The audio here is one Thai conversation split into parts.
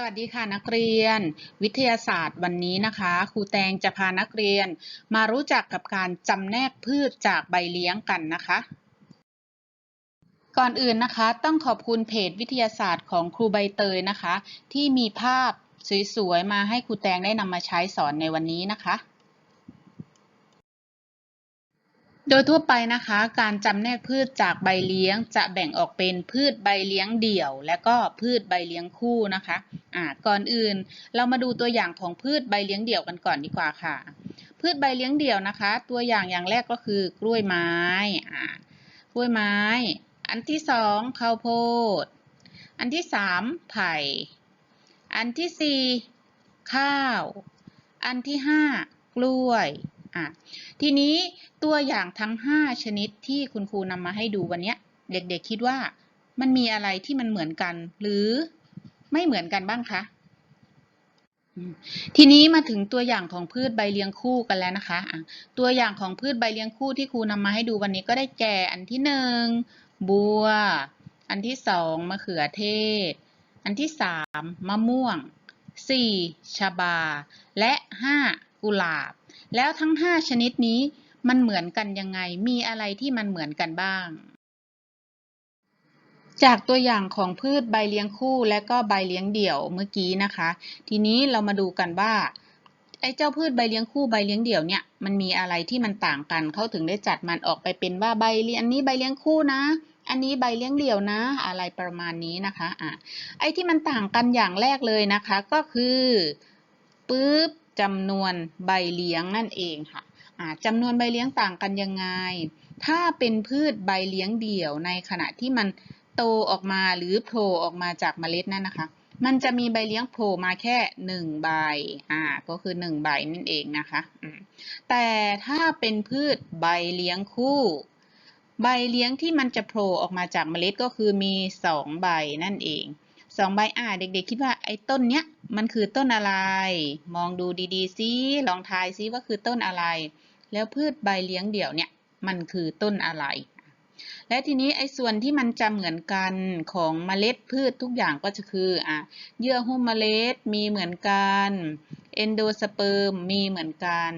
สวัสดีค่ะนักเรียน วิทยาศาสตร์วันนี้นะคะครูแตงจะพานักเรียน มารู้จักกับการจำแนกพืชจากใบเลี้ยงกันนะคะ ก่อนอื่นนะคะ ต้องขอบคุณเพจวิทยาศาสตร์ของครูใบเตยนะคะ ที่มีภาพสวยๆมาให้ครูแตงได้นำมาใช้สอนในวันนี้นะคะ โดยทั่วไปนะคะ การจำแนกพืชจากใบเลี้ยงจะแบ่งออกเป็นพืชใบเลี้ยงเดี่ยว และก็พืชใบเลี้ยงคู่นะคะอ่าก่อนอื่นเรามาดูตัวอย่างของพืชใบเลี้ยงเดี่ยวกันก่อนดีกว่าค่ะ พืชใบเลี้ยงเดี่ยวนะคะ ตัวอย่างอย่างแรกก็คือกล้วยไม้อ่ากล้วยไม้ อันที่สองข้าวโพด อันที่สามไผ่ อันที่สี่ข้าว อันที่ห้ากล้วย อะทีนี้ตัวอย่างทั้ง 5 ชนิดที่คุณครูนำมาให้ดูวันนี้เด็กๆคิดว่ามันมีอะไรที่มันเหมือนกัน หรือไม่เหมือนกันบ้างคะทีนี้มาถึงตัวอย่างของพืชใบเลี้ยงคู่กันแล้วนะคะะตัวอย่างของพืชใบเลี้ยงคู่ที่ครูนำมาให้ดูวันนี้ก็ได้แก่อันที่หนึ่งบัว อันที่สองมะเขือเทศ อันที่สามมะม่วงสี่ชะบา และห้า กุหลาบ แล้วทั้ง 5 ชนิดนี้มันเหมือนกันยังไง มีอะไรที่มันเหมือนกันบ้าง จากตัวอย่างของพืชใบเลี้ยงคู่และก็ใบเลี้ยงเดี่ยวเมื่อกี้นะคะ ทีนี้เรามาดูกันว่าไอ้เจ้าพืชใบเลี้ยงคู่ใบเลี้ยงเดี่ยวเนี่ยมันมีอะไรที่มันต่างกันเขาถึงได้จัดมันออกไปเป็นว่าใบเลี้ยงอันนี้ใบเลี้ยงคู่นะ อันนี้ใบเลี้ยงเดี่ยวนะ อะไรประมาณนี้นะคะอะไอ้ที่มันต่างกันอย่างแรกเลยนะคะ ก็คือปึ๊บ จำนวนใบเลี้ยงนั่นเองค่ะจำนวนใบเลี้ยงต่างกันยังไง ถ้าเป็นพืชใบเลี้ยงเดี่ยวในขณะที่มันโตออกมาหรือโผล่ออกมาจากเมล็ดนั่นนะคะ มันจะมีใบเลี้ยงโผล่มาแค่หนึ่งใบ อ่า ก็คือหนึ่งใบนั่นเองนะคะ แต่ถ้าเป็นพืชใบเลี้ยงคู่ ใบเลี้ยงที่มันจะโผล่ออกมาจากเมล็ดก็คือมีสองใบนั่นเองสองใบ อ่า เด็กๆ คิดว่าไอ้ต้นเนี้ย มันคือต้นอะไร มองดูดีๆซิลองทายซิว่าคือต้นอะไร แล้วพืชใบเลี้ยงเดี่ยวเนี่ยมันคือต้นอะไร และทีนี้ไอ้ส่วนที่มันจะเหมือนกันของเมล็ดพืชทุกอย่างก็จะคืออะเยื่อหุ้มเมล็ดมีเหมือนกันเอนโดสเปิร์มมีเหมือนกัน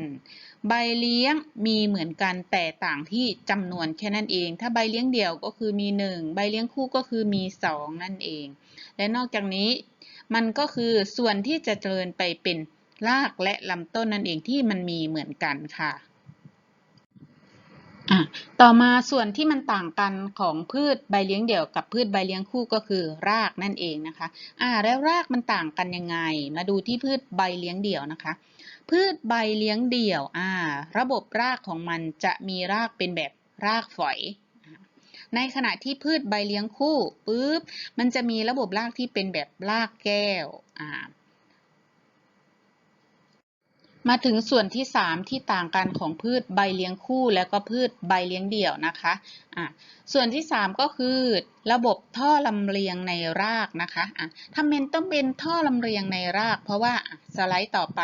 ใบเลี้ยงมีเหมือนกันแต่ต่างที่จำนวนแค่นั้นเอง ถ้าใบเลี้ยงเดี่ยวก็คือมี 1 ใบเลี้ยงคู่ก็คือมี 2 นั่นเอง และนอกจากนี้ มันก็คือส่วนที่จะเจริญไปเป็นรากและลำต้นนั่นเองที่มันมีเหมือนกันค่ะต่อมาส่วนที่มันต่างกันของพืชใบเลี้ยงเดี่ยวกับพืชใบเลี้ยงคู่ก็คือรากนั่นเองนะคะอ่าแล้วรากมันต่างกันยังไง มาดูที่พืชใบเลี้ยงเดี่ยวนะคะ พืชใบเลี้ยงเดี่ยวอ่าระบบรากของมันจะมีรากเป็นแบบรากฝอย ในขณะที่พืชใบเลี้ยงคู่ปุ๊บมันจะมีระบบรากที่เป็นแบบรากแก้วอ่ามาถึงส่วนที่ 3 ที่ต่างกันของพืชใบเลี้ยงคู่แล้วก็พืชใบเลี้ยงเดี่ยวนะคะะส่วนที่ 3 ก็คือระบบท่อลำเลียงในรากนะคะะทำเป็นต้องเป็นท่อลำเลียงในราก เพราะว่าสไลด์ต่อไป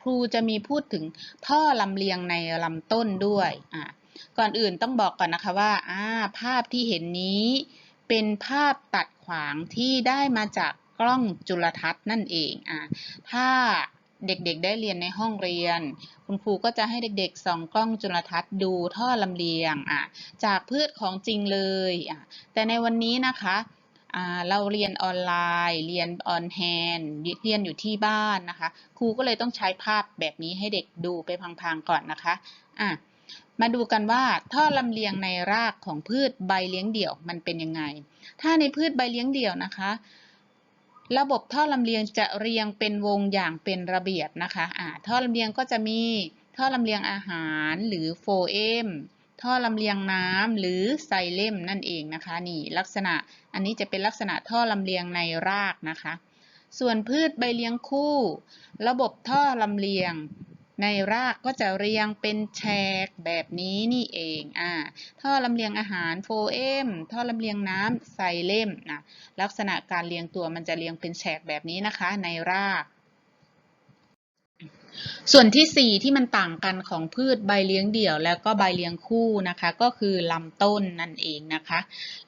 ครูจะมีพูดถึงท่อลำเลียงในลำต้นด้วยอ ก่อนอื่นต้องบอกก่อนนะคะว่าาภาพที่เห็นนี้เป็นภาพตัดขวางที่ได้มาจากกล้องจุลทรรศน์นั่นเองอะถ้าเด็กๆ ได้เรียนในห้องเรียน คุณครูก็จะให้เด็กๆ ส่องกล้องจุลทรรศน์ดูท่อลำเลียงอะจากพืชของจริงเลยอะแต่ในวันนี้นะคะเราเรียนออนไลน์ เรียนออนแฮนเรียนอยู่ที่บ้านนะคะ ครูก็เลยต้องใช้ภาพแบบนี้ให้เด็กดูไปพังๆก่อนนะคะอะ มาดูกันว่าท่อลำเลียงในรากของพืชใบเลี้ยงเดี่ยวมันเป็นยังไง ถ้าในพืชใบเลี้ยงเดี่ยวนะคะ ระบบท่อลำเลียงจะเรียงเป็นวงอย่างเป็นระเบียบนะคะอ่าท่อลำเลียงก็จะมีท่อลำเลียงอาหารหรือโฟเอมท่อลำเลียงน้ำหรือไซเลมนั่นเองนะคะนี่ลักษณะอันนี้จะเป็นลักษณะท่อลำเลียงในรากนะคะ ส่วนพืชใบเลี้ยงคู่ ระบบท่อลำเลียง ในรากก็จะเรียงเป็นแฉกแบบนี้นี่เองอ่าท่อลำเลียงอาหารโฟเอมท่อลำเลียงน้ำไซเลมนะลักษณะการเรียงตัวมันจะเรียงเป็นแฉกแบบนี้นะคะ ในรากส่วนที่ 4 ที่มันต่างกันของพืชใบเลี้ยงเดี่ยว แล้วก็ใบเลี้ยงคู่นะคะ ก็คือลำต้นนั่นเองนะคะ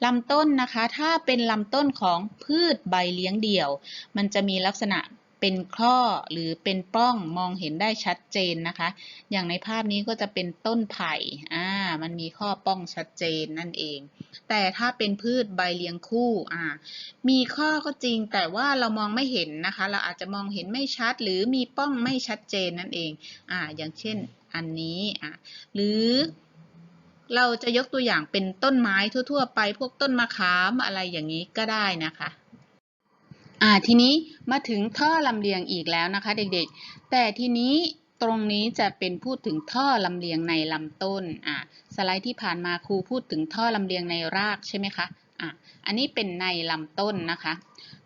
ลำต้นนะคะถ้าเป็นลำต้นของพืชใบเลี้ยงเดี่ยว มันจะมีลักษณะ เป็นข้อหรือเป็นป้องมองเห็นได้ชัดเจนนะคะ อย่างในภาพนี้ก็จะเป็นต้นไผ่อ่ามันมีข้อป้องชัดเจนนั่นเอง แต่ถ้าเป็นพืชใบเลี้ยงคู่อ่ามีข้อก็จริงแต่ว่าเรามองไม่เห็นนะคะ เราอาจจะมองเห็นไม่ชัด หรือมีป้องไม่ชัดเจนนั่นเองอ่าอย่างเช่นอันนี้อ่าหรือเราจะยกตัวอย่างเป็นต้นไม้ทั่ว ๆ ไปพวกต้นมะขามอะไรอย่างนี้ก็ได้นะคะ อ่าทีนี้มาถึงท่อลำเลียงอีกแล้วนะคะ เด็กๆ แต่ทีนี้ตรงนี้จะเป็นพูดถึงท่อลำเลียงในลำต้นอ่าสไลด์ที่ผ่านมาครูพูดถึงท่อลำเลียงในรากใช่ไหมคะอะอันนี้เป็นในลำต้นนะคะ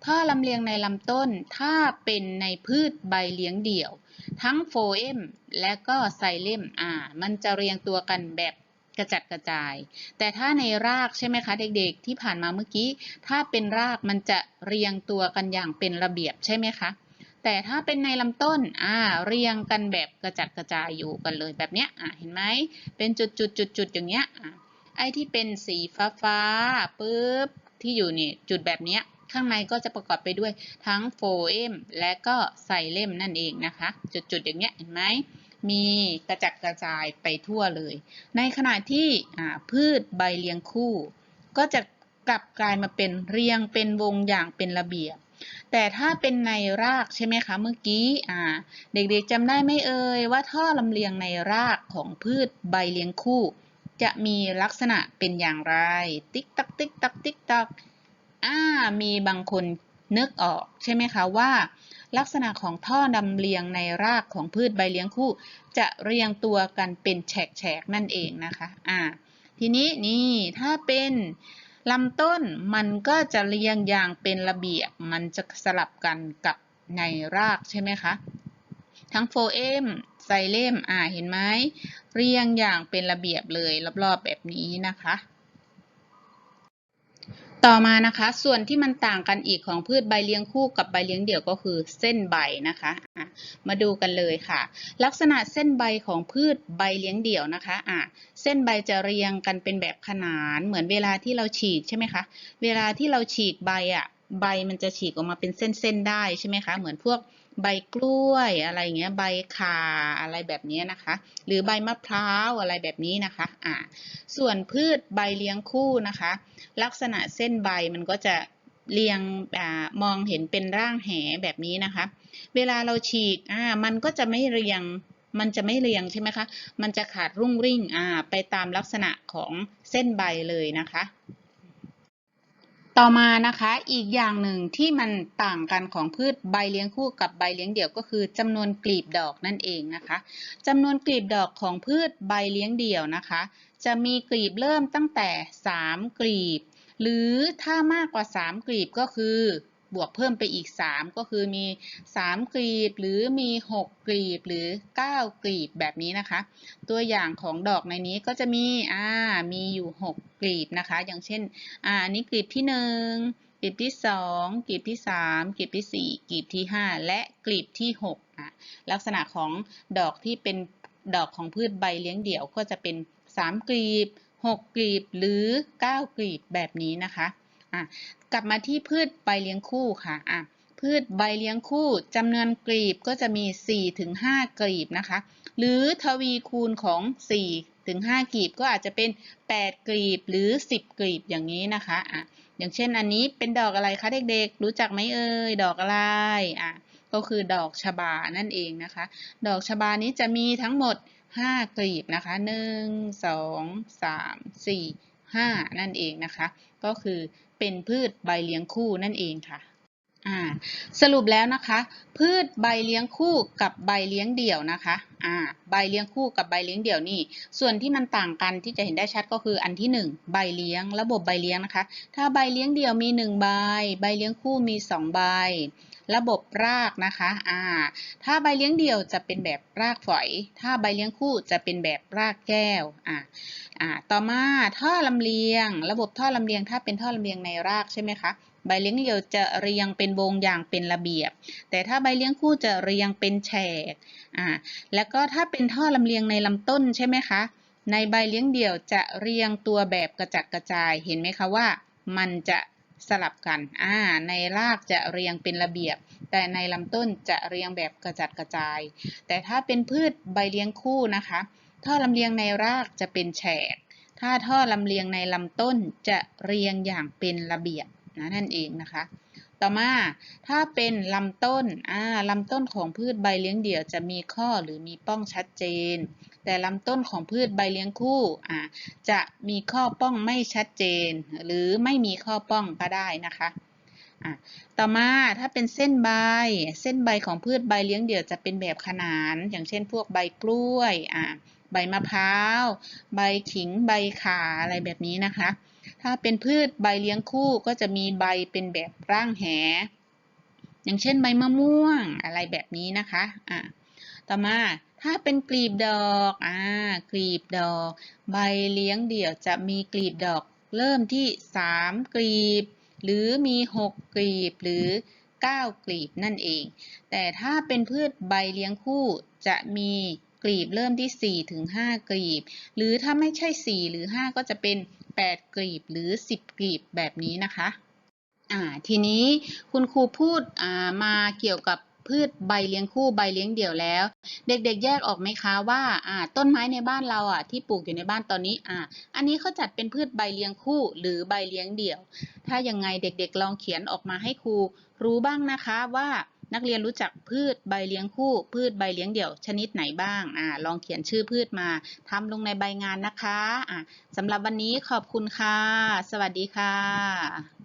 ท่อลำเลียงในลำต้นถ้าเป็นในพืชใบเลี้ยงเดี่ยว ทั้งโฟเอมและก็ไซเลมอ่ามันจะเรียงตัวกันแบบ กระจัดกระจาย แต่ถ้าในรากใช่ไหมคะเด็กๆ ที่ผ่านมาเมื่อกี้ ถ้าเป็นรากมันจะเรียงตัวกันอย่างเป็นระเบียบใช่ไหมคะ แต่ถ้าเป็นในลำต้นอ่าเรียงกันแบบกระจัดกระจายอยู่กันเลยแบบเนี้ยอ่าเห็นไหมเป็นจุดจุดจุดจุดๆๆอย่างเงี้ยอ่าไอ้ที่เป็นสีฟ้าฟ้าๆปุ๊บที่อยู่นี่จุดแบบเนี้ยข้างในก็จะประกอบไปด้วยทั้งโฟเอมและก็ไซเลมนั่นเองนะคะ จุดๆอย่างเงี้ยเห็นไหม มีกระจัดกระจายไปทั่วเลย ในขณะที่พืชใบเลี้ยงคู่ ก็จะกลับกลายมาเป็นเรียงเป็นวงอย่างเป็นระเบียบ แต่ถ้าเป็นในรากใช่ไหมคะเมื่อกี้เด็กๆจำได้ไหมเอ่ยว่าท่อลำเลียงในรากของพืชใบเลี้ยงคู่ จะมีลักษณะเป็นอย่างไร ติ๊กตักติ๊กตักติ๊กตักอ่ามีบางคนนึกออกใช่ไหมคะว่า ลักษณะของท่อลำเลียงในรากของพืชใบเลี้ยงคู่ จะเรียงตัวกันเป็นแฉกๆนั่นเองนะคะ อ่า ทีนี้นี่ถ้าเป็นลำต้นมันก็จะเรียงอย่างเป็นระเบียบ มันจะสลับกันกับในรากใช่ไหมคะ ทั้งโฟเอมไซเลมอ่าเห็นไหมเรียงอย่างเป็นระเบียบเลยรอบๆแบบนี้นะคะ ต่อมานะคะ ส่วนที่มันต่างกันอีกของพืชใบเลี้ยงคู่กับใบเลี้ยงเดี่ยวก็คือเส้นใบนะคะะมาดูกันเลยค่ะ ลักษณะเส้นใบของพืชใบเลี้ยงเดี่ยวนะคะอะเส้นใบจะเรียงกันเป็นแบบขนานเหมือนเวลาที่เราฉีกใช่ไหมคะเวลาที่เราฉีกใบอะใบมันจะฉีกออกมาเป็นเส้นๆได้ใช่ไหมคะเหมือนพวก ใบกล้วยอะไรเงี้ยใบข่าอะไรแบบนี้นะคะ หรือใบมะพร้าวอะไรแบบนี้นะคะอ่าส่วนพืชใบเลี้ยงคู่นะคะ ลักษณะเส้นใบมันก็จะเรียงอามองเห็นเป็นร่างแหแบบนี้นะคะ เวลาเราฉีกอ่ามันก็จะไม่เรียงมันจะไม่เรียงใช่ไหมคะ มันจะขาดรุ่งริ่งอ่าไปตามลักษณะของเส้นใบเลยนะคะ ต่อมานะคะอีกอย่างหนึ่งที่มันต่างกันของพืชใบเลี้ยงคู่กับใบเลี้ยงเดี่ยวก็คือจำนวนกลีบดอกนั่นเองนะคะจำนวนกลีบดอกของพืชใบเลี้ยงเดี่ยวนะคะ จะมีกลีบเริ่มตั้งแต่ 3 กลีบ หรือถ้ามากกว่า 3 กลีบก็คือ บวกเพิ่มไปอีก 3 ก็คือมี 3 กลีบหรือมี 6 กลีบหรือ 9 กลีบแบบนี้นะคะ ตัวอย่างของดอกในนี้ก็จะมีอ่ามีอยู่ 6 กลีบนะคะ อย่างเช่นอ่าอันนี้กลีบที่ 1 กลีบที่ 2 กลีบที่ 3 กลีบที่ 4 กลีบที่ 5 และกลีบที่6อะลักษณะของดอกที่เป็นดอกของพืชใบเลี้ยงเดี่ยวก็จะเป็น 3 กลีบ 6 กลีบหรือ 9 กลีบแบบนี้นะคะ กลับมาที่พืชใบเลี้ยงคู่ค่ะอะพืชใบเลี้ยงคู่จำนวนกลีบก็จะมี 4-5 กลีบนะคะ หรือทวีคูณของ4ถึง5กลีบก็อาจจะเป็น 8 กลีบหรือ 10 กลีบอย่างนี้นะคะอะอย่างเช่นอันนี้เป็นดอกอะไรคะเด็กๆ รู้จักไหมเอ่ยดอกอะไรอะก็คือดอกชบานั่นเองนะคะ ดอกชบานี้จะมีทั้งหมด 5 กลีบนะคะ 1 2 3 4 5 นั่นเองนะคะ ก็คือเป็นพืชใบเลี้ยงคู่นั่นเองค่ะสรุปแล้วนะคะ พืชใบเลี้ยงคู่กับใบเลี้ยงเดี่ยวนะคะใบเลี้ยงคู่กับใบเลี้ยงเดี่ยวนี่ส่วนที่มันต่างกันที่จะเห็นได้ชัดก็คืออันที่ 1 ใบเลี้ยง ระบบใบเลี้ยงนะคะ ถ้าใบเลี้ยงเดี่ยวมี 1 ใบ ใบเลี้ยงคู่มี 2 ใบ ระบบรากนะคะอ่าถ้าใบเลี้ยงเดี่ยวจะเป็นแบบรากฝอย ถ้าใบเลี้ยงคู่จะเป็นแบบรากแก้วอ่าอ่าต่อมาท่อลำเลียง ระบบท่อลำเลียงถ้าเป็นท่อลำเลียงในรากใช่ไหมคะใบเลี้ยงเดี่ยวจะเรียงเป็นวงอย่างเป็นระเบียบ แต่ถ้าใบเลี้ยงคู่จะเรียงเป็นแฉกอ่าแล้วก็ถ้าเป็นท่อลำเลียงในลำต้นใช่ไหมคะในใบเลี้ยงเดี่ยวจะเรียงตัวแบบกระจัดกระจายเห็นไหมคะว่ามันจะ สลับกันอ่าในรากจะเรียงเป็นระเบียบ แต่ในลำต้นจะเรียงแบบกระจัดกระจาย แต่ถ้าเป็นพืชใบเลี้ยงคู่นะคะ ท่อลำเลียงในรากจะเป็นแฉก ถ้าท่อลำเลียงในลำต้นจะเรียงอย่างเป็นระเบียบนะนั่นเองนะคะ ต่อมาถ้าเป็นลำต้นอ่าลำต้นของพืชใบเลี้ยงเดี่ยวจะมีข้อหรือมีป้องชัดเจน แต่ลำต้นของพืชใบเลี้ยงคู่อ่าจะมีข้อป้องไม่ชัดเจน หรือไม่มีข้อป้องก็ได้นะคะอะต่อมาถ้าเป็นเส้นใบ เส้นใบของพืชใบเลี้ยงเดี่ยวจะเป็นแบบขนาน อย่างเช่นพวกใบกล้วยอ่าใบมะพร้าว ใบขิง ใบข่าอะไรแบบนี้นะคะ ถ้าเป็นพืชใบเลี้ยงคู่ก็จะมีใบเป็นแบบร่างแห อย่างเช่นใบมะม่วงอะไรแบบนี้นะคะอ่าต่อมาถ้าเป็นกลีบดอกอ่ากลีบดอก ใบเลี้ยงเดี่ยวจะมีกลีบดอกเริ่มที่ 3 กลีบ หรือมี 6 กลีบหรือ 9 กลีบนั่นเอง แต่ถ้าเป็นพืชใบเลี้ยงคู่จะมีกลีบเริ่มที่4ถึง5กลีบ หรือถ้าไม่ใช่ 4 หรือ 5 ก็จะเป็น 8 กลีบหรือ 10 กลีบแบบนี้นะคะอ่าทีนี้คุณครูพูดอ่ามาเกี่ยวกับพืชใบเลี้ยงคู่ใบเลี้ยงเดี่ยวแล้ว เด็กๆ แยกออกไหมคะว่าอ่าต้นไม้ในบ้านเราอะที่ปลูกอยู่ในบ้านตอนนี้อ่าอันนี้เขาจัดเป็นพืชใบเลี้ยงคู่ หรือใบเลี้ยงเดี่ยว ถ้ายังไงเด็กๆ ลองเขียนออกมาให้ครูรู้บ้างนะคะว่า นักเรียนรู้จักพืชใบเลี้ยงคู่ พืชใบเลี้ยงเดี่ยว ชนิดไหนบ้างอ่าลองเขียนชื่อพืชมาทำลงในใบงานนะคะอ่าสำหรับวันนี้ขอบคุณค่ะ สวัสดีค่ะ